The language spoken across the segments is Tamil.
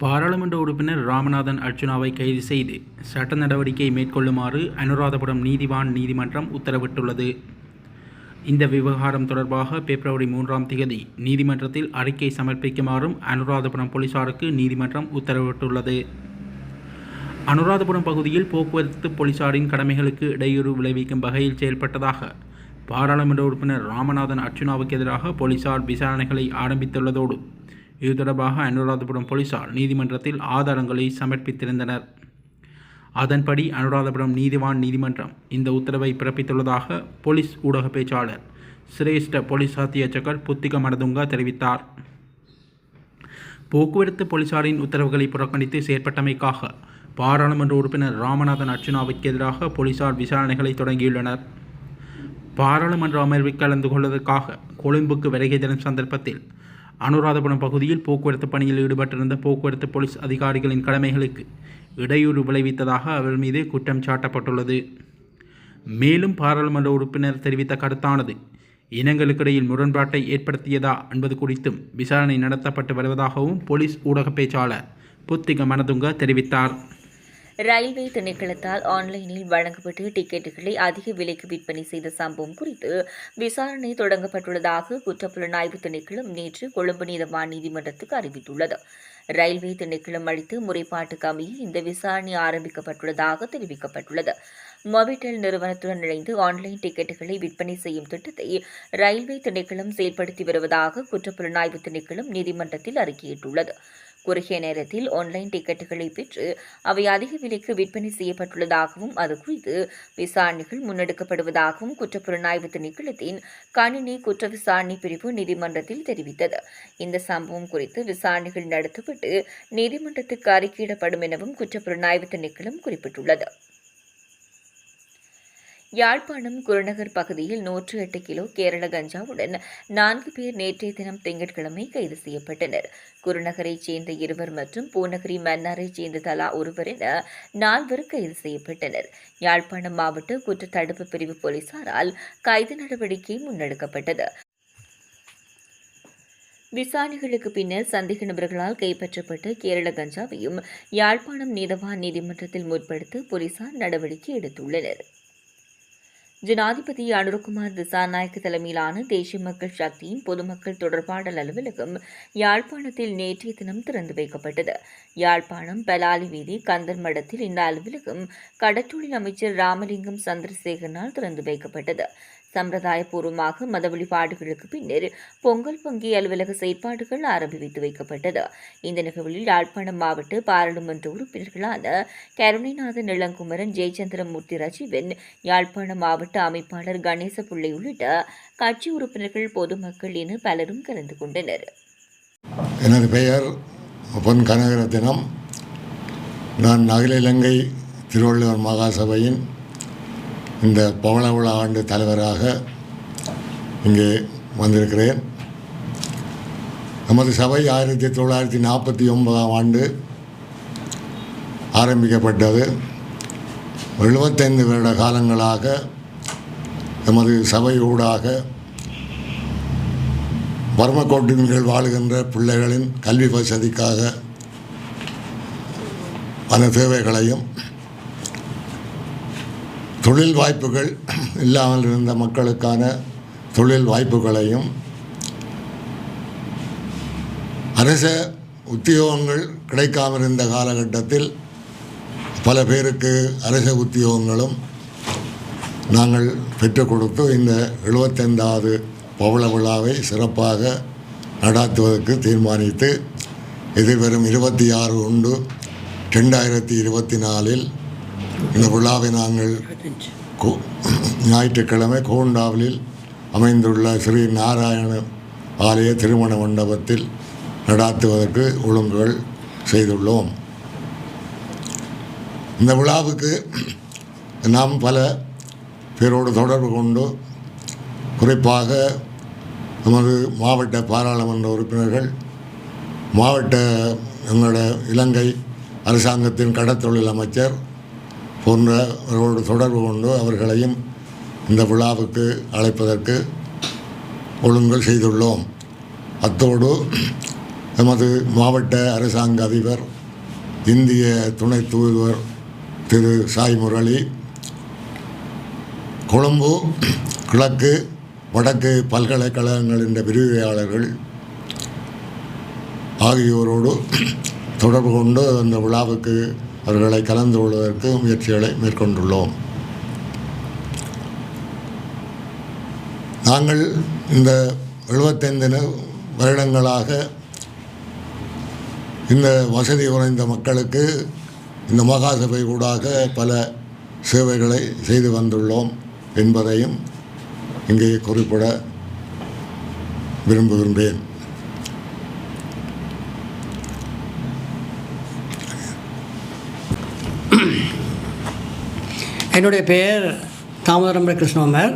பாராளுமன்ற உறுப்பினர் ராமநாதன் அர்ச்சுனாவை கைது செய்து சட்ட நடவடிக்கை மேற்கொள்ளுமாறு அனுராதபுரம் நீதிவான் நீதிமன்றம் உத்தரவிட்டுள்ளது. இந்த விவகாரம் தொடர்பாக பிப்ரவரி மூன்றாம் தேதி நீதிமன்றத்தில் அறிக்கை சமர்ப்பிக்குமாறும் அனுராதபுரம் போலீசாருக்கு நீதிமன்றம் உத்தரவிட்டுள்ளது. அனுராதபுரம் பகுதியில் போக்குவரத்து போலீசாரின் கடமைகளுக்கு இடையூறு விளைவிக்கும் வகையில் செயல்பட்டதாக பாராளுமன்ற உறுப்பினர் ராமநாதன் அர்ச்சுனாவுக்கு எதிராக போலீசார் விசாரணைகளை ஆரம்பித்துள்ளதோடு இது தொடர்பாக அனுராதபுரம் போலீசார் நீதிமன்றத்தில் ஆதாரங்களை சமர்ப்பித்திருந்தனர். அதன்படி அனுராதபுரம் நீதிவான் நீதிமன்றம் இந்த உத்தரவை பிறப்பித்துள்ளதாக போலீஸ் ஊடக பேச்சாளர் சிரேஷ்ட போலீஸ் அத்தியட்சகர் புத்திக மனதுங்கா தெரிவித்தார். போக்குவரத்து போலீசாரின் உத்தரவுகளை புறக்கணித்து செயற்பட்டமைக்காக பாராளுமன்ற உறுப்பினர் ராமநாதன் அர்ச்சுனாவுக்கு எதிராக போலீசார் விசாரணைகளை தொடங்கியுள்ளனர். பாராளுமன்ற அமர்வில் கலந்து கொள்வதற்காக கொழும்புக்கு வருகை தரும் சந்தர்ப்பத்தில் அனுராதபுரம் பகுதியில் போக்குவரத்து பணியில் ஈடுபட்டிருந்த போக்குவரத்து போலீஸ் அதிகாரிகளின் கடமைகளுக்கு இடையூறு விளைவித்ததாக அவர் மீது குற்றம் சாட்டப்பட்டுள்ளது. மேலும் பாராளுமன்ற உறுப்பினர் தெரிவித்த கருத்தானது இனங்களுக்கிடையில் முரண்பாட்டை ஏற்படுத்தியதா? என்பது குறித்தும் விசாரணை நடத்தப்பட்டு வருவதாகவும் போலீஸ் ஊடக பேச்சாளர் புத்திக மனதுங்க தெரிவித்தார். ரயில்வே திணைக்களத்தால் ஆன்லைனில் வழங்கப்பட்டு டிக்கெட்டுகளை அதிக விலைக்கு விற்பனை செய்த சம்பவம் குறித்து விசாரணை தொடங்கப்பட்டுள்ளதாக குற்றப்புலனாய்வு திணைக்களம் நேற்று கொழும்பு நீதவான் நீதிமன்றத்துக்கு அறிவித்துள்ளது. ரயில்வே திணைக்களம் அளித்த முறைப்பாட்டுக்கு அமைய இந்த விசாரணை ஆரம்பிக்கப்பட்டுள்ளதாக தெரிவிக்கப்பட்டுள்ளது. மொபிடெல் நிறுவனத்துடன் இணைந்து ஆன்லைன் டிக்கெட்டுகளை விற்பனை செய்யும் திட்டத்தை ரயில்வே திணைக்களம் செயல்படுத்தி வருவதாக குற்றப்புலனாய்வு திணைக்களம் நீதிமன்றத்தில் அறிக்கையிட்டுள்ளது. குறுகிய நேரத்தில் ஆன்லைன் டிக்கெட்டுகளை பெற்று அவை அதிக விலைக்கு விற்பனை செய்யப்பட்டுள்ளதாகவும் அது குறித்து விசாரணைகள் முன்னெடுக்கப்படுவதாகவும் குற்றப்புலனாய்வு திணைக்களத்தின் கணினி குற்ற விசாரணை பிரிவு நீதிமன்றத்தில் தெரிவித்தது. இந்த சம்பவம் குறித்து விசாரணைகள் நடத்தப்பட்டு நீதிமன்றத்துக்கு அறிக்கையிடப்படும் எனவும் குற்றப்புலனாய்வு திணைக்களம் குறிப்பிட்டுள்ளது. யாழ்ப்பாணம் குருநகர் பகுதியில் நூற்று எட்டு கிலோ கேரள கஞ்சாவுடன் நான்கு பேர் நேற்றைய தினம் திங்கட்கிழமை கைது செய்யப்பட்டனர். குருநகரைச் சேர்ந்த இருவர் மற்றும் பூநகரி மன்னாரைச் சேர்ந்த தலா ஒருவர் என நால்வர் கைது செய்யப்பட்டனர். யாழ்ப்பாணம் மாவட்ட குற்ற தடுப்பு பிரிவு போலீசாரால் கைது நடவடிக்கை முன்னெடுக்கப்பட்டது. விசாரணைகளுக்கு பின்னர் சந்தேக நபர்களால் கைப்பற்றப்பட்ட கேரள கஞ்சாவையும் யாழ்ப்பாணம் நீதவான் நீதிமன்றத்தில் முற்படுத்த போலீசார் நடவடிக்கை எடுத்துள்ளனர். ஜனாதிபதி அனுரகுமார் திசாநாயக்க தலைமையிலான தேசிய மக்கள் சக்தியின் பொதுமக்கள் தொடர்பாடல் அலுவலகம் யாழ்ப்பாணத்தில் நேற்றைய தினம் திறந்து வைக்கப்பட்டது. யாழ்ப்பாணம் பலாலி வீதி கந்தர் மடத்தில் இந்த அலுவலகம் கடற்றொழில் அமைச்சர் ராமலிங்கம் சந்திரசேகரனால் திறந்து வைக்கப்பட்டது. சம்பிரதாயபூர்வமாக மத வழிபாடுகளுக்கு பின்னர் பொங்கல் பொங்கி அலுவலக செயற்பாடுகள் ஆரம்பி வைத்து வைக்கப்பட்டது. இந்த நிகழ்வில் யாழ்ப்பாணம் மாவட்ட பாராளுமன்ற உறுப்பினர்களான கருணைநாதன் இளங்குமரன் ஜெயச்சந்திரமூர்த்தி ரஜீவன் யாழ்ப்பாணம் மாவட்ட அமைப்பாளர் கணேச பிள்ளை உள்ளிட்ட கட்சி உறுப்பினர்கள் பொதுமக்கள் என பலரும் கலந்து கொண்டனர். எனது பெயர் பொன் கனகரத்தினம். நான் அகில இலங்கை திருவள்ளுவர் மகாசபையின் இந்த பவள விழா ஆண்டு தலைவராக இங்கே வந்திருக்கிறேன். நமது சபை ஆயிரத்தி தொள்ளாயிரத்தி நாற்பத்தி ஒன்பதாம் ஆண்டு ஆரம்பிக்கப்பட்டது. எழுபத்தைந்து வருட காலங்களாக நமது சபையூடாக ஊடாக கீழ் வாழுகின்ற பிள்ளைகளின் கல்வி வசதிக்காக பல தேவைகளையும் தொழில் வாய்ப்புகள் இல்லாமல் இருந்த மக்களுக்கான தொழில் வாய்ப்புகளையும் அரச உத்தியோகங்கள் கிடைக்காமல் இருந்த காலகட்டத்தில் பல பேருக்கு அரச உத்தியோகங்களும் நாங்கள் பெற்றுக் கொடுத்து இந்த எழுபத்தைந்தாவது பவள விழாவை சிறப்பாக நடாத்துவதற்கு தீர்மானித்து எதிர்வரும் இருபத்தி ஆறு உண்டு ரெண்டாயிரத்தி இருபத்தி நாலில் இந்த விழாவை நாங்கள் கோ- ஞாயிற்றுக்கிழமை கோண்டாவிலில் அமைந்துள்ள ஸ்ரீ நாராயண ஆலய திருமண மண்டபத்தில் நடாத்துவதற்கு ஒழுங்குகள் செய்துள்ளோம். இந்த விழாவுக்கு நாம் பல பேரோடு தொடர்பு கொண்டு குறிப்பாக நமது மாவட்ட பாராளுமன்ற உறுப்பினர்கள் மாவட்ட எங்களோட இலங்கை அரசாங்கத்தின் கடத்தொழில் அமைச்சர் போன்றவர்களோடு தொடர்பு கொண்டு அவர்களையும் இந்த விழாவுக்கு அழைப்பதற்கு ஒழுங்கல் செய்துள்ளோம். அத்தோடு எமது மாவட்ட அரசாங்க அதிபர் இந்திய துணை தூதுவர் திரு சாய் முரளி கொழும்பு கிழக்கு வடக்கு பல்கலைக்கழகங்களின் விரிவுரையாளர்கள் ஆகியோரோடு தொடர்பு கொண்டு அந்த விழாவுக்கு அவர்களை கலந்து கொள்வதற்கு முயற்சிகளை மேற்கொண்டுள்ளோம். நாங்கள் இந்த எழுபத்தைந்து வருடங்களாக இந்த வசதி குறைந்த மக்களுக்கு இந்த மகாசபை ஊடாக பல சேவைகளை செய்து வந்துள்ளோம் என்பதையும் இங்கே குறிப்பிட விரும்புகின்றேன். என்னுடைய பெயர் தாமோதரம்பர கிருஷ்ணகுமார்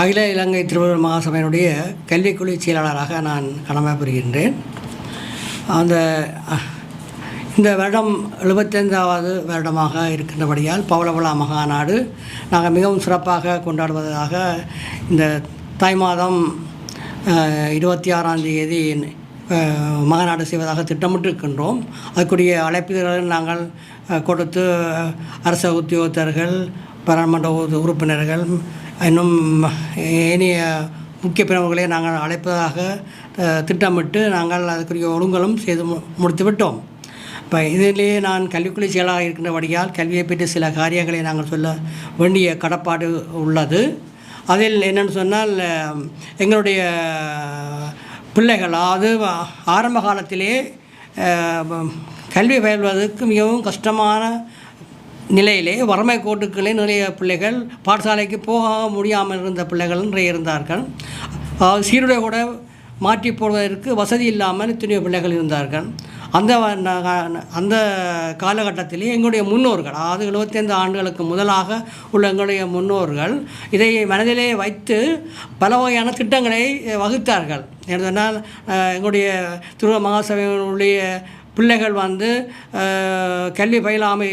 அகில இலங்கை திருவள்ளுவர் மகாசபையினுடைய கல்விக்குழு செயலாளராக நான் கடமை புரிகின்றேன். அந்த இந்த வருடம் எழுபத்தைந்தாவது வருடமாக இருக்கின்றபடியால் மகா மகாநாடு நாங்கள் மிகவும் சிறப்பாக கொண்டாடுவதாக இந்த தாய் மாதம் இருபத்தி ஆறாம் தேதி மகாநாடு செய்வதாக திட்டமிட்டு இருக்கின்றோம் அதுக்குரிய அழைப்புகளை நாங்கள் கொடுத்து அரச உத்தியோகத்தர்கள் பாராளுமன்ற உறுப்பினர்கள் இன்னும் ஏனைய முக்கிய பிரிவுகளை நாங்கள் அழைப்பதாக திட்டமிட்டு நாங்கள் அதுக்குரிய ஒழுங்கலும் செய்து முடித்து விட்டோம் இப்போ இதிலேயே நான் கல்விக்குழு செயலாக இருக்கின்றபடியால் கல்வியை பற்றி சில காரியங்களை நாங்கள் சொல்ல வேண்டிய கடப்பாடு உள்ளது. அதில் என்னென்னு சொன்னால் எங்களுடைய பிள்ளைகள் அதாவது ஆரம்ப காலத்திலே கல்வி பயில்வதற்கு மிகவும் கஷ்டமான நிலையிலே வறுமை கோட்டுக்களே நிறைய பிள்ளைகள் பாடசாலைக்கு போக முடியாமல் இருந்த பிள்ளைகள் நிறைய இருந்தார்கள். சீருடை கூட மாற்றி போடுவதற்கு வசதி இல்லாமல் எத்தனையோ பிள்ளைகள் இருந்தார்கள். அந்த அந்த காலகட்டத்திலே எங்களுடைய முன்னோர்கள் அதாவது எழுபத்தைந்து ஆண்டுகளுக்கு முதலாக உள்ள எங்களுடைய முன்னோர்கள் இதை மனதிலே வைத்து பல வகையான திட்டங்களை வகுத்தார்கள். என்று சொன்னால் எங்களுடைய திருவ மகாசபையினுடைய பிள்ளைகள் வந்து கல்வி பயிலாமை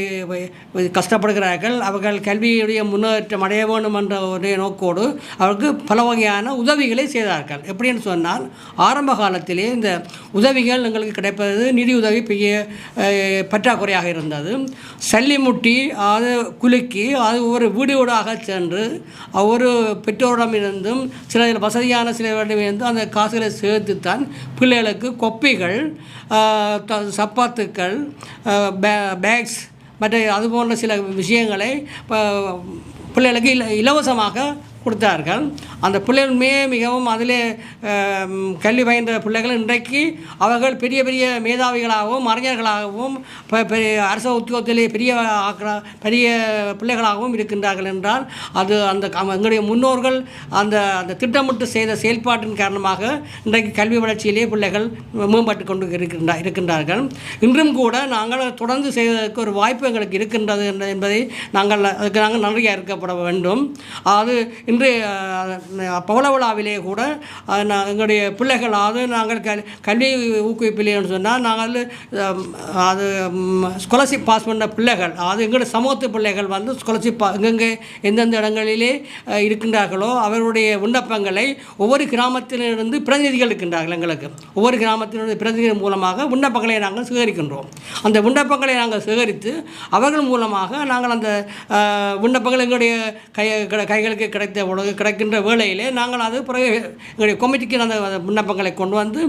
கஷ்டப்படுகிறார்கள். அவர்கள் கல்வியுடைய முன்னேற்றம் அடைய வேண்டும் என்ற ஒரே நோக்கோடு அவருக்கு பல வகையான உதவிகளை செய்தார்கள். எப்படின்னு சொன்னால் ஆரம்ப காலத்திலே இந்த உதவிகள் எங்களுக்கு கிடைப்பது நிதி உதவி பெரிய பற்றாக்குறையாக இருந்தது. சல்லிமுட்டி அது குலுக்கி அது ஒரு வீடு வீடாக சென்று ஒவ்வொரு பெற்றோரிடமிருந்தும் சில வசதியான சிலரிடமிருந்தும் அந்த காசுகளை சேர்த்துத்தான் பிள்ளைகளுக்கு கொப்பிகள் த- சப்பாத்துக்கள் பே- பேக்ஸ் மற்ற அது போன்ற சில விஷயங்களை பிள்ளைகளுக்கு இல இலவசமாக கொடுத்தார்கள். அந்த பிள்ளைகள் மே மிகவும் அதிலே கல்வி பயின்ற பிள்ளைகள் இன்றைக்கு அவர்கள் பெரிய பெரிய மேதாவிகளாகவும் அறிஞர்களாகவும் ப- பெரிய அரச உத்தியோகத்திலே பெரிய பெரிய பிள்ளைகளாகவும் இருக்கின்றார்கள் என்றால் அது அந்த க- எங்களுடைய முன்னோர்கள் அந்த அந்த திட்டமிட்டு செய்த செயல்பாட்டின் காரணமாக இன்றைக்கு கல்வி வளர்ச்சியிலே பிள்ளைகள் மேம்பட்டு கொண்டு இருக்கின்றா இருக்கின்றார்கள். இன்றும் கூட நாங்கள் தொடர்ந்து செய்வதற்கு ஒரு வாய்ப்பு எங்களுக்கு இருக்கின்றது என்ற- என்பதை நாங்கள் அதுக்கு நாங்கள் நன்றியாக இருக்கப்பட வேண்டும். அது இன்று பவளவிழாவிலே கூட நான் எங்களுடைய பிள்ளைகளாவது நாங்கள் கல் கல்வி ஊக்குவிப்பிலேன்னு சொன்னால் நாங்கள் அது ஸ்காலர்ஷிப் பாஸ் பண்ண பிள்ளைகள் அது எங்களுடைய சமூகத்து பிள்ளைகள் வந்து ஸ்காலர்ஷிப் பா எங்கெங்கே எந்தெந்த இடங்களிலே இருக்கின்றார்களோ அவருடைய விண்ணப்பங்களை ஒவ்வொரு கிராமத்திலிருந்து பிரதிநிதிகள் இருக்கின்றார்கள் எங்களுக்கு. ஒவ்வொரு கிராமத்தினுடைய பிரதிநிதிகள் மூலமாக விண்ணப்பங்களை நாங்கள் சேகரிக்கின்றோம். அந்த விண்ணப்பங்களை நாங்கள் சேகரித்து அவர்கள் மூலமாக நாங்கள் அந்த விண்ணப்பங்கள் எங்களுடைய கை கிடை- கைகளுக்கு கிடைத்த உலக கிடைக்கின்ற வேளையிலே நாங்கள் அது பிறகு எங்களுடைய கமிட்டிக்கு அந்த விண்ணப்பங்களை கொண்டு வந்து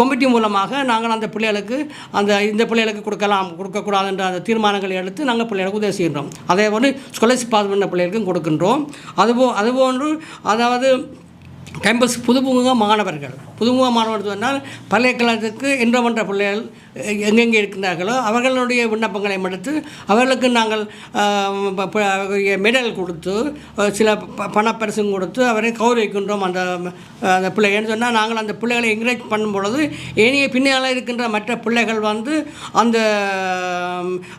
கமிட்டி மூலமாக நாங்கள் அந்த பிள்ளைகளுக்கு அந்த இந்த பிள்ளைகளுக்கு கொடுக்கலாம் கொடுக்கக்கூடாது என்ற அந்த தீர்மானங்களை எடுத்து நாங்கள் பிள்ளைகளுக்கு உதவி செய்கின்றோம். அதே போன்று ஸ்காலர்ஷிப் பாஸ் பண்ண பிள்ளைகளுக்கும் கொடுக்கின்றோம். அதுபோ அதுபோன்று அதாவது கேம்பஸ் புதுமுக மாணவர்கள் புதுமுக மாணவர்கள் சொன்னால் பல்கலைக்கழகத்துக்கு என்ற பிள்ளைகள் எங்கெங்கே இருக்கின்றார்களோ அவர்களுடைய விண்ணப்பங்களை எடுத்து அவர்களுக்கு நாங்கள் ப- மெடல் கொடுத்து சில ப- பணப்பரிசும் கொடுத்து அவரை கௌரவிக்கின்றோம் அந்த அந்த பிள்ளைகள்னு சொன்னால் நாங்கள் அந்த பிள்ளைகளை என்கரேஜ் பண்ணும் பொழுது ஏனைய பின்னால் இருக்கின்ற மற்ற பிள்ளைகள் வந்து அந்த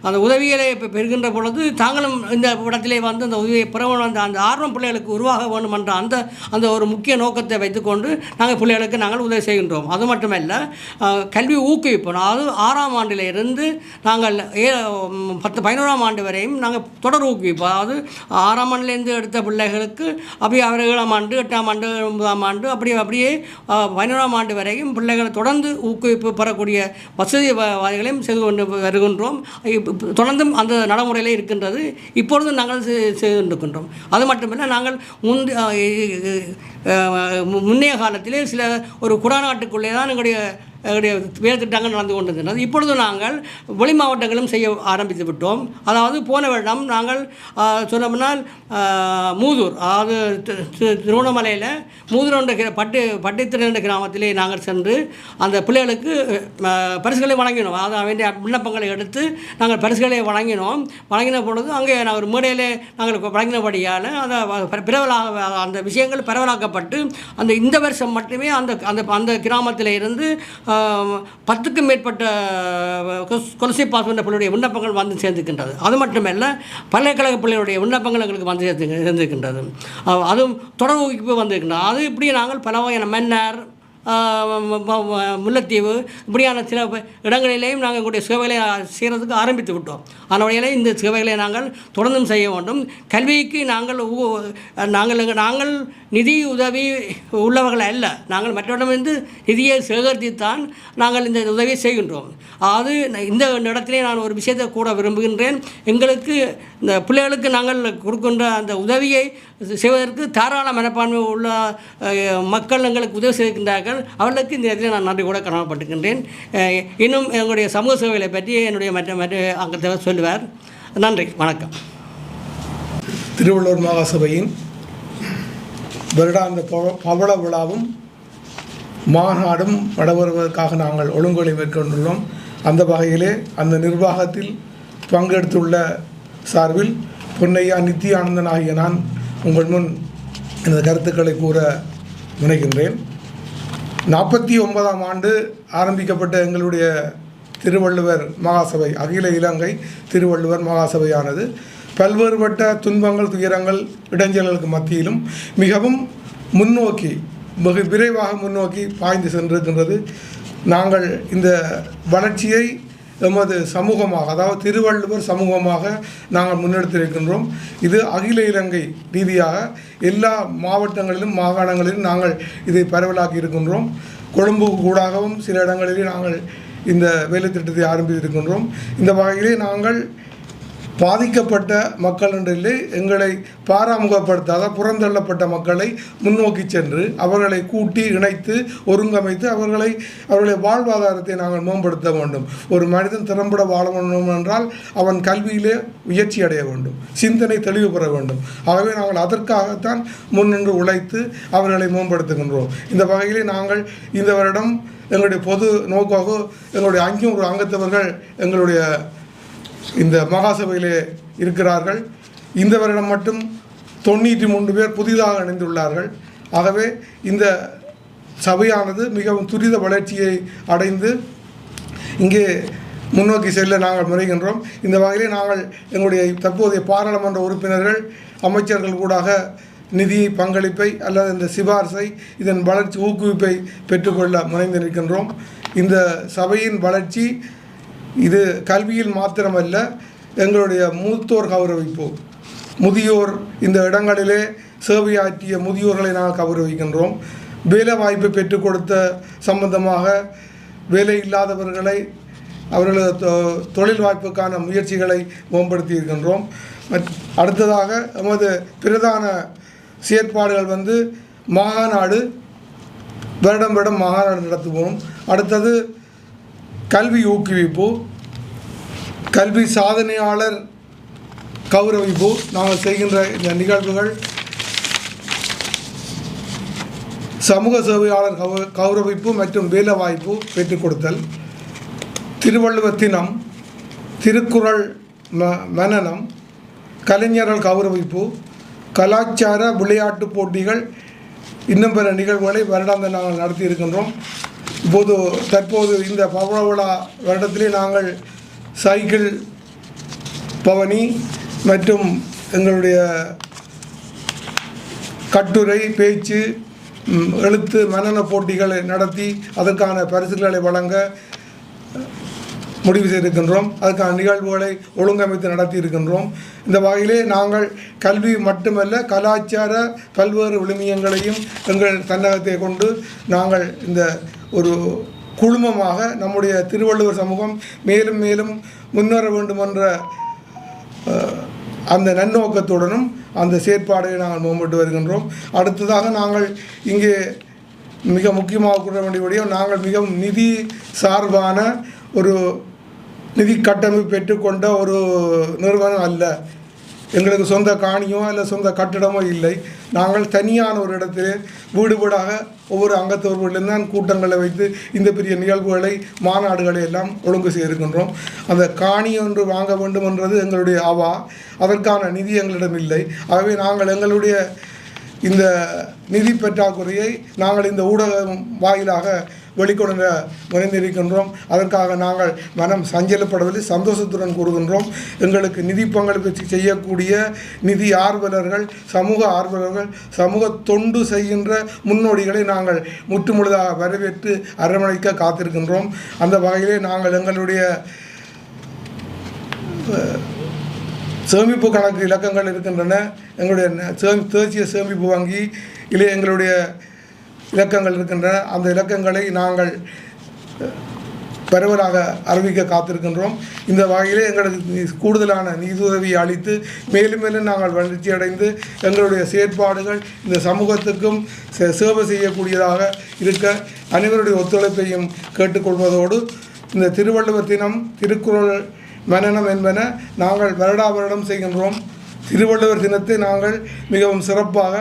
அந்த உதவிகளை பெறுகின்ற பொழுது தாங்களும் இந்த இடத்திலே வந்து அந்த உதவியை பெற அந்த அந்த ஆர்வம் பிள்ளைகளுக்கு உருவாக வேண்டும் என்ற அந்த அந்த ஒரு முக்கிய நோக்கத்தை வைத்துக்கொண்டு நாங்கள் பிள்ளைகளுக்கு நாங்கள் நாங்கள் உதவி செய்கின்றோம். அது மட்டுமல்ல கல்வி ஊக்குவிப்போம் அதாவது ஆறாம் ஆண்டிலிருந்து நாங்கள் ஏ பத்து பதினோராம் ஆண்டு வரையும் நாங்கள் தொடர் ஊக்குவிப்பு. அதாவது ஆறாம் ஆண்டுலேருந்து எடுத்த பிள்ளைகளுக்கு அப்படியே அவர் ஏழாம் ஆண்டு எட்டாம் ஆண்டு ஒன்பதாம் ஆண்டு அப்படியே அப்படியே பதினோராம் ஆண்டு வரையும் பிள்ளைகளை தொடர்ந்து ஊக்குவிப்பு பெறக்கூடிய வசதி வ- வாதிகளையும் செய்து கொண்டு வருகின்றோம். தொடர்ந்தும் அந்த நடைமுறையிலே இருக்கின்றது. இப்பொழுதும் நாங்கள் செ- செய்து கொண்டிருக்கின்றோம் அது மட்டுமில்லை நாங்கள் முந்தி முன்னைய காலத்திலே சில ஒரு குடாநாட்டுக்குள்ளே தான் எங்களுடைய எங்களுடைய வேலைத்திட்டங்கள் நடந்து கொண்டிருந்தது இப்பொழுது நாங்கள் வெளி மாவட்டங்களும் செய்ய ஆரம்பித்து விட்டோம். அதாவது போன வருடம் நாங்கள் சொன்னோம்னால் மூதூர் அதாவது திருவண்ணாமலையில் மூதூர் என்ற பட்டு பட்டித்திரை என்ற கிராமத்திலே நாங்கள் சென்று அந்த பிள்ளைகளுக்கு பரிசுகளை வழங்கினோம். அது வேண்டிய விண்ணப்பங்களை எடுத்து நாங்கள் பரிசுகளை வழங்கினோம். வழங்கின பொழுது அங்கே நாங்கள் ஒரு மேடையிலே நாங்கள் வழங்கினபடியால் அந்த ப- பிரபலாக அந்த விஷயங்கள் பரவலாக்கப்பட்டு அந்த இந்த வருஷம் மட்டுமே அந்த அந்த அந்த கிராமத்தில் இருந்து பத்துக்கும் மேற்பட்ட கொலசை பாஸ் பண்ண பிள்ளையுடைய விண்ணப்பங்கள் வந்து சேர்ந்துக்கின்றது அது மட்டுமல்ல பல்கலைக்கழக பிள்ளைகளுடைய விண்ணப்பங்கள் எங்களுக்கு வந்து சேர்ந்து சேர்ந்துக்கின்றது அதுவும் தொடர் ஊக்குவிப்பு வந்திருக்கின்றது அது இப்படி நாங்கள் பல வகையான மன்னர் முல்லைத்தீவு இப்படியான சில இடங்களிலேயும் நாங்கள் எங்களுடைய சேவைகளை செய்கிறதுக்கு ஆரம்பித்து விட்டோம். அதனுடைய இந்த சேவைகளை நாங்கள் தொடர்ந்தும் செய்ய வேண்டும். கல்விக்கு நாங்கள் நாங்கள் நாங்கள் நிதி உதவி உள்ளவர்கள் அல்ல. நாங்கள் மற்றவரிடமிருந்து நிதியை சேகரித்துத்தான் நாங்கள் இந்த உதவியை செய்கின்றோம். அது இந்த இடத்திலே நான் ஒரு விஷயத்தை கூட விரும்புகின்றேன். எங்களுக்கு இந்த பிள்ளைகளுக்கு நாங்கள் கொடுக்கின்ற அந்த உதவியை செய்வதற்கு தாராள மனப்பான்மை உள்ள மக்கள் எங்களுக்கு உதவி செய்திருக்கின்றார்கள். அவர்களுக்கு இந்த இடத்துல நான் நன்றி கூட கடமைப்பட்டுக்கின்றேன் இன்னும் எங்களுடைய சமூக சேவைகளை பற்றி என்னுடைய மற்ற மற்ற சொல்லி சொல்லுவார் நன்றி வணக்கம். திருவள்ளூர் மகாசபையின் வருடாந்த பவ- பவள விழாவும் மாநாடும் வடவருவதற்காக நாங்கள் ஒழுங்குகளை மேற்கொண்டுள்ளோம். அந்த வகையிலே அந்த நிர்வாகத்தில் பங்கெடுத்துள்ள சார்பில் பொன்னையா நித்தியானந்தன் ஆகிய நான் உங்கள் முன் எனது கருத்துக்களை கூற முனைகின்றேன். நாற்பத்தி ஒன்பதாம் ஆண்டு ஆரம்பிக்கப்பட்ட எங்களுடைய திருவள்ளுவர் மகாசபை அகில இலங்கை திருவள்ளுவர் மகாசபையானது. பல்வேறுபட்ட துன்பங்கள் துயரங்கள் இடைஞ்சல்களுக்கு மத்தியிலும் மிகவும் முன்னோக்கி மிக விரைவாக முன்னோக்கி பாய்ந்து சென்றிருக்கின்றது. நாங்கள் இந்த வளர்ச்சியை எமது சமூகமாக அதாவது திருவள்ளுவர் சமூகமாக நாங்கள் முன்னெடுத்திருக்கின்றோம். இது அகில இலங்கை ரீதியாக எல்லா மாவட்டங்களிலும் மாகாணங்களிலும் நாங்கள் இதை பரவலாக்கி இருக்கின்றோம் கொழும்பு கூடாகவும் சில இடங்களிலே நாங்கள் இந்த வேலை திட்டத்தை ஆரம்பித்திருக்கின்றோம் இந்த வகையிலே நாங்கள் பாதிக்கப்பட்ட மக்கள் என்றிலே எங்களை பாராமுகப்படுத்தாத புறந்தள்ளப்பட்ட மக்களை முன்னோக்கி சென்று அவர்களை கூட்டி இணைத்து ஒருங்கமைத்து அவர்களை அவர்களுடைய வாழ்வாதாரத்தை நாங்கள் மேம்படுத்த வேண்டும். ஒரு மனிதன் திறம்பட வாழ வேண்டும் என்றால் அவன் கல்வியிலே உயர்ச்சி அடைய வேண்டும் சிந்தனை தெளிவு பெற வேண்டும். ஆகவே நாங்கள் அதற்காகத்தான் முன்னின்று உழைத்து அவர்களை மேம்படுத்துகின்றோம். இந்த வகையிலே நாங்கள் இந்த வருடம் எங்களுடைய பொது நோக்காக எங்களுடைய அஞ்சூறு அங்கத்தவர்கள் எங்களுடைய இந்த மகாசபையிலே இருக்கிறார்கள். இந்த வருடம் மட்டும் தொண்ணூற்றி மூன்று பேர் புதிதாக இணைந்துள்ளார்கள். ஆகவே இந்த சபையானது மிகவும் துரித வளர்ச்சியை அடைந்து இங்கே முன்னோக்கி செல்ல நாங்கள் முறைகின்றோம் இந்த வகையிலே நாங்கள் எங்களுடைய தற்போதைய பாராளுமன்ற உறுப்பினர்கள் அமைச்சர்கள் கூடாக நிதி பங்களிப்பை அல்லது இந்த சிபார்சை இதன் வளர்ச்சி ஊக்குவிப்பை பெற்றுக்கொள்ள முனைந்து நிற்கின்றோம் இந்த சபையின் வளர்ச்சி இது கல்வியில் மாத்திரமல்ல எங்களுடைய மூத்தோர் கௌரவிப்பு முதியோர் இந்த இடங்களிலே சேவையாற்றிய முதியோர்களை நாங்கள் கௌரவிக்கின்றோம். வேலை வாய்ப்பை பெற்றுக் கொடுத்த சம்பந்தமாக வேலை இல்லாதவர்களை அவர்களது தொ- தொழில் வாய்ப்புக்கான முயற்சிகளை மேம்படுத்தி இருக்கின்றோம் அடுத்ததாக எமது பிரதான செயற்பாடுகள் வந்து மாகாநாடு வருடம் வருடம் மாகாநாடு நடத்துவோம் அடுத்தது கல்வி ஊக்குவிப்பு கல்வி சாதனையாளர் கௌரவிப்பு. நாங்கள் செய்கின்ற இந்த நிகழ்வுகள் சமூக சேவையாளர் கௌ- கௌரவிப்பு மற்றும் வேலைவாய்ப்பு பெற்றுக் கொடுத்தல் திருவள்ளுவர் தினம் திருக்குறள் ம மனனம் கலைஞர்கள் கௌரவிப்பு கலாச்சார விளையாட்டு போட்டிகள் இன்னும் பிற நிகழ்வுகளை வருடாந்த நாங்கள் நடத்தி இருக்கின்றோம். இப்போது தற்போது இந்த பவளவிழா வருடத்திலே நாங்கள் சைக்கிள் பவனி மற்றும் எங்களுடைய கட்டுரை பேச்சு எழுத்து மனன போட்டிகளை நடத்தி அதற்கான பரிசுகளை வழங்க முடிவு செய்திருக்கின்றோம். அதுக்கான நிகழ்வுகளை ஒழுங்கமைத்து நடத்தி இருக்கின்றோம் இந்த வகையிலே நாங்கள் கல்வி மட்டுமல்ல கலாச்சார பல்வேறு விழுமியங்களையும் எங்கள் தன்னகத்தை கொண்டு நாங்கள் இந்த ஒரு குழுமமாக நம்முடைய திருவள்ளுவர் சமூகம் மேலும் மேலும் முன்னேற வேண்டும் என்ற அந்த நன்னோக்கத்துடனும் அந்த செயற்பாடுகளை நாங்கள் மேம்பட்டு வருகின்றோம். அடுத்ததாக நாங்கள் இங்கே மிக முக்கியமாக கூற வேண்டிய நாங்கள் மிகவும் நிதி சார்பான ஒரு நிதி கட்டமைப்பு பெற்றுக்கொண்ட ஒரு நிறுவனம் அல்ல. எங்களுக்கு சொந்த காணியோ இல்லை சொந்த கட்டிடமோ இல்லை. நாங்கள் தனியான ஒரு இடத்திலே வீடு வீடாக ஒவ்வொரு அங்கத்தவர்களிலும் தான் கூட்டங்களை வைத்து இந்த பெரிய நிகழ்வுகளை மாநாடுகளை எல்லாம் ஒழுங்கு செய்திருக்கின்றோம். அந்த காணி ஒன்று வாங்க வேண்டும் என்றது எங்களுடைய அவா அதற்கான நிதி எங்களிடம் இல்லை. ஆகவே நாங்கள் எங்களுடைய இந்த நிதி பற்றாக்குறையை நாங்கள் இந்த ஊடகம் வாயிலாக வெளிக்கொணர முனைந்திருக்கின்றோம். அதற்காக நாங்கள் மனம் சஞ்சலப்படவில்லை சந்தோஷத்துடன் கூறுகின்றோம். எங்களுக்கு நிதி பங்களிப்பு செய்யக்கூடிய நிதி ஆர்வலர்கள் சமூக ஆர்வலர்கள் சமூக தொண்டு செய்கின்ற முன்னோடிகளை நாங்கள் முற்றுமுழுதாக வரவேற்று அரவணைக்க காத்திருக்கின்றோம். அந்த வகையிலே நாங்கள் எங்களுடைய சேமிப்பு கணக்கு இலக்கங்கள் இருக்கின்றன. எங்களுடைய ந- சேமி தேசிய சேமிப்பு வங்கி இல்லை எங்களுடைய இலக்கங்கள் இருக்கின்றன. அந்த இலக்கங்களை நாங்கள் பரவலாக அறிவிக்க காத்திருக்கின்றோம். இந்த வகையிலே எங்களுக்கு கூடுதலான நிதியுதவி அளித்து மேலும் மேலும் நாங்கள் வளர்ச்சி அடைந்து எங்களுடைய செயற்பாடுகள் இந்த சமூகத்துக்கும் சே- சேவை செய்யக்கூடியதாக இருக்க அனைவருடைய ஒத்துழைப்பையும் கேட்டுக்கொள்வதோடு இந்த திருவள்ளுவர் தினம் திருக்குறள் மனனம் என்பன நாங்கள் வருடா வருடம் செய்கின்றோம். திருவள்ளுவர் தினத்தை நாங்கள் மிகவும் சிறப்பாக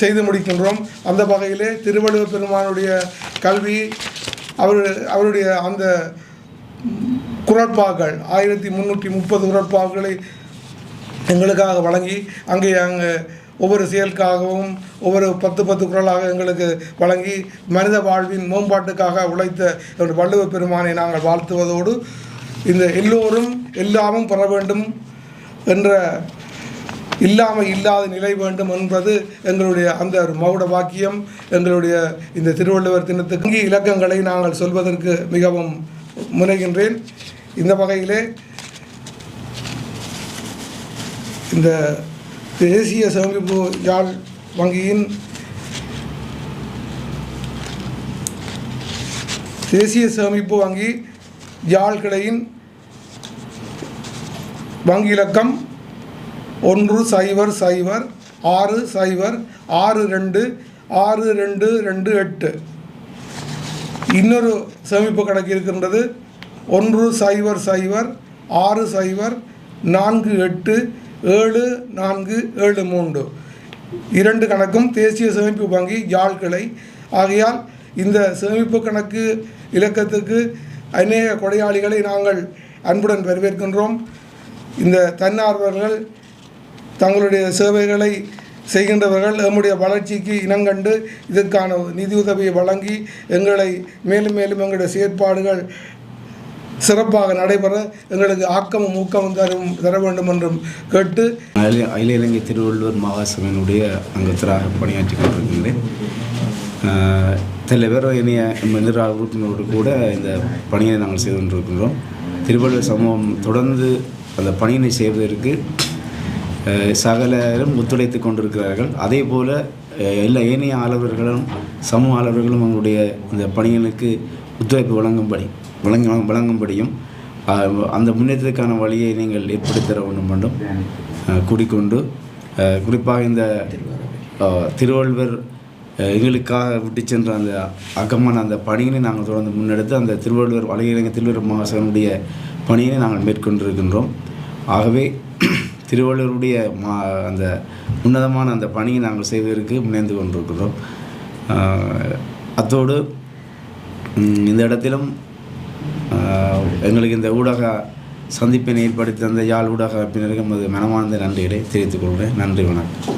செய்து முடிக்கின்றோம். அந்த வகையிலே திருவள்ளுவர் பெருமானுடைய கல்வி அவர் அவருடைய அந்த குரட்பாக்கள் ஆயிரத்தி முந்நூற்றி முப்பது குரட்பாக்களை எங்களுக்காக வழங்கி அங்கே அங்கே ஒவ்வொரு செயலுக்காகவும் ஒவ்வொரு பத்து பத்து குரலாக எங்களுக்கு வழங்கி மனித வாழ்வின் மேம்பாட்டுக்காக உழைத்த வள்ளுவ பெருமானை நாங்கள் வாழ்த்துவதோடு இந்த எல்லோரும் எல்லாமும் பெற வேண்டும் என்ற இல்லாமல் இல்லாத நிலை வேண்டும் என்பது எங்களுடைய அந்த ஒரு மௌட வாக்கியம் எங்களுடைய இந்த திருவள்ளுவர் தினத்துக்கு வங்கி இலக்கங்களை நாங்கள் சொல்வதற்கு மிகவும் முனைகின்றேன். இந்த வகையிலே இந்த தேசிய சேமிப்பு யாழ் வங்கியின் தேசிய சேமிப்பு வங்கி யாழ் கிளையின் வங்கி இலக்கம் ஒன்று சைபர் சைபர் ஆறு சைபர் ஆறு ரெண்டு ஆறு ரெண்டு ரெண்டு எட்டு. இன்னொரு சேமிப்பு கணக்கு இருக்கின்றது. ஒன்று சைபர் சைபர் ஆறு சைபர் நான்கு எட்டு ஏழு நான்கு ஏழு மூன்று. இரண்டு கணக்கும் தேசிய சேமிப்பு வங்கி யாழ் கிளை ஆகையால் இந்த சேமிப்பு கணக்கு இலக்கத்துக்கு அநேக கொடையாளிகளை நாங்கள் அன்புடன் வரவேற்கின்றோம். இந்த தன்னார்வலர்கள் தங்களுடைய சேவைகளை செய்கின்றவர்கள் நம்முடைய வளர்ச்சிக்கு இனங்கண்டு இதற்கான நிதியுதவியை வழங்கி எங்களை மேலும் மேலும் எங்களுடைய செயற்பாடுகள் சிறப்பாக நடைபெற எங்களுக்கு ஆக்கமும் ஊக்கமும் தரும் தர வேண்டும் என்றும் கேட்டு அகில இலங்கை திருவள்ளுவர் மகாசபையினுடைய அங்கத்தராக பணியாற்றி கொண்டிருக்கின்றேன். தலைவர் இணைய நிர்வாக உறுப்பினரோடு கூட இந்த பணியை நாங்கள் செய்து கொண்டிருக்கின்றோம். திருவள்ளுவர் சமூகம் தொடர்ந்து அந்த பணியினை செய்வதற்கு சகலரும் ஒத்துழைத்து கொண்டிருக்கிறார்கள். அதே போல் எல்லா ஏனைய ஆளுநர்களும் சமூக ஆளுநர்களும் அவங்களுடைய இந்த பணிகளுக்கு ஒத்துழைப்பு வழங்கும்படி வழங்க வழங்கும்படியும் அந்த முன்னேற்றத்துக்கான வழியை நீங்கள் ஏற்படுத்தி தர வேண்டும் என்றும் ஆஹ் குறிப்பாக இந்த திருவள்ளுவர் எங்களுக்காக விட்டு சென்ற அந்த அகமான அந்த பணியினை நாங்கள் தொடர்ந்து முன்னெடுத்து அந்த திருவள்ளுவர் வலையிலங்க திருவள்ளுவர் மகாசனுடைய பணியினை நாங்கள் மேற்கொண்டிருக்கின்றோம். ஆகவே திருவள்ளுவருடைய மா அந்த உன்னதமான அந்த பணியை நாங்கள் செய்வதற்கு முனைந்து கொண்டிருக்கிறோம் அத்தோடு இந்த இடத்திலும் எங்களுக்கு இந்த ஊடக சந்திப்பினை ஏற்படுத்தி தந்த யாழ் ஊடக அமைப்பினருக்கு எமது மனமார்ந்த நன்றிகளை தெரிவித்துக் கொள்கிறேன். நன்றி வணக்கம்.